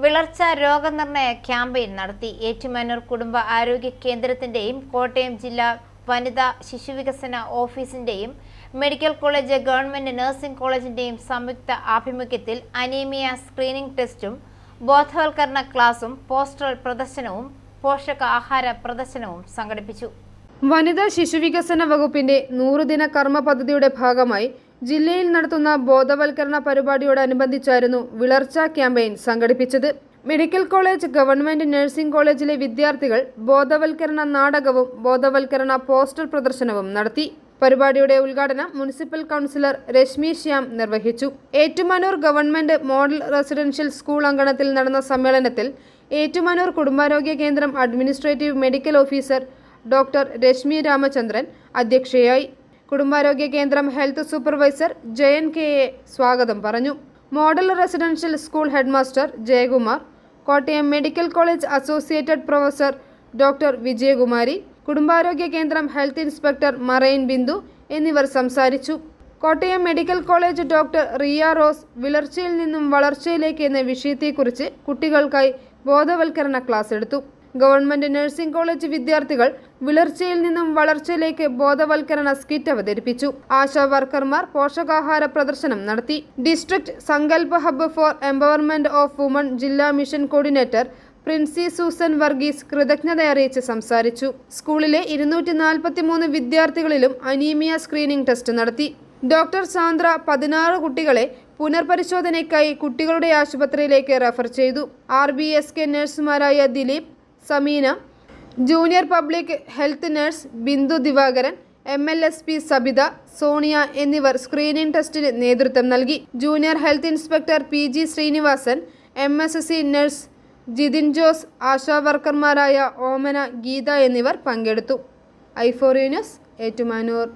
വിളർച്ച രോഗനിർണയ ക്യാമ്പയിൻ നടത്തി. ഏറ്റുമാനൂർ കുടുംബ ആരോഗ്യ കേന്ദ്രത്തിന്റെയും കോട്ടയം ജില്ലാ വനിതാ ശിശുവികസന ഓഫീസിന്റെയും മെഡിക്കൽ കോളേജ് ഗവൺമെന്റ് നഴ്സിംഗ് കോളേജിന്റെയും സംയുക്ത ആഭിമുഖ്യത്തിൽ അനീമിയ സ്ക്രീനിംഗ് ടെസ്റ്റും ബോധവൽക്കരണ ക്ലാസും പോസ്റ്റർ പ്രദർശനവും പോഷകാഹാര പ്രദർശനവും സംഘടിപ്പിച്ചു. വനിതാ ശിശുവികസന വകുപ്പിന്റെ നൂറുദിന കർമ്മ പദ്ധതിയുടെ ഭാഗമായി ജില്ലയിൽ നടത്തുന്ന ബോധവൽക്കരണ പരിപാടിയോടനുബന്ധിച്ചായിരുന്നു വിളർച്ച ക്യാമ്പയിൻ സംഘടിപ്പിച്ചത്. മെഡിക്കൽ കോളേജ് ഗവൺമെന്റ് നഴ്സിംഗ് കോളേജിലെ വിദ്യാർത്ഥികൾ ബോധവൽക്കരണ നാടകവും ബോധവൽക്കരണ പോസ്റ്റർ പ്രദർശനവും നടത്തി. പരിപാടിയുടെ ഉദ്ഘാടനം മുനിസിപ്പൽ കൗൺസിലർ രശ്മി ശ്യാം നിർവഹിച്ചു. Ettumanoor government model residential school അങ്കണത്തിൽ നടന്ന സമ്മേളനത്തിൽ ഏറ്റുമാനൂർ കുടുംബാരോഗ്യ കേന്ദ്രം administrative medical officer doctor Reshmi Ramachandran അധ്യക്ഷയായി. കുടുംബാരോഗ്യ കേന്ദ്രം health supervisor Jayan K A സ്വാഗതം പറഞ്ഞു. Model residential school headmaster Jayakumar Kottayam medical college associated professor doctor Vijayakumari കുടുംബാരോഗ്യ കേന്ദ്രം ഹെൽത്ത് ഇൻസ്പെക്ടർ മറൈൻ ബിന്ദു എന്നിവർ സംസാരിച്ചു. Kottayam medical college doctor Riya Rose വിളർച്ചയിൽ നിന്നും വളർച്ചയിലേക്ക് എന്ന വിഷയത്തെക്കുറിച്ച് കുട്ടികൾക്കായി ബോധവൽക്കരണ ക്ലാസ് എടുത്തു. ഗവൺമെന്റ് നഴ്സിംഗ് കോളേജ് വിദ്യാർത്ഥികൾ വിളർച്ചയിൽ നിന്നും വളർച്ചയിലേക്ക് ബോധവൽക്കരണ സ്കിറ്റ് അവതരിപ്പിച്ചു. ആശാ വർക്കർമാർ പോഷകാഹാര പ്രദർശനം നടത്തി. District Sankalpa hub for empowerment of women ജില്ലാ mission coordinator Princy Susan Varghese കൃതജ്ഞത അറിയിച്ച് സംസാരിച്ചു. സ്കൂളിലെ ഇരുന്നൂറ്റി നാൽപ്പത്തിമൂന്ന് വിദ്യാർത്ഥികളിലും അനീമിയ സ്ക്രീനിംഗ് ടെസ്റ്റ് നടത്തി. ഡോക്ടർ സാന്ദ്ര പതിനാറ് കുട്ടികളെ പുനർപരിശോധനയ്ക്കായി കുട്ടികളുടെ ആശുപത്രിയിലേക്ക് റെഫർ ചെയ്തു. R B S K നഴ്സുമാരായ Dileep Sameena junior public health nurse Bindu Divakaran M L S P Sabitha Sonia എന്നിവർ സ്ക്രീനിംഗ് ടെസ്റ്റിന് നേതൃത്വം നൽകി. Junior health inspector P G Srinivasan M S S C nurse Jithin Jose ASHA വർക്കർമാരായ Omana Geetha എന്നിവർ പങ്കെടുത്തു. ഐഫോറിയനസ് ഏറ്റുമാനൂർ.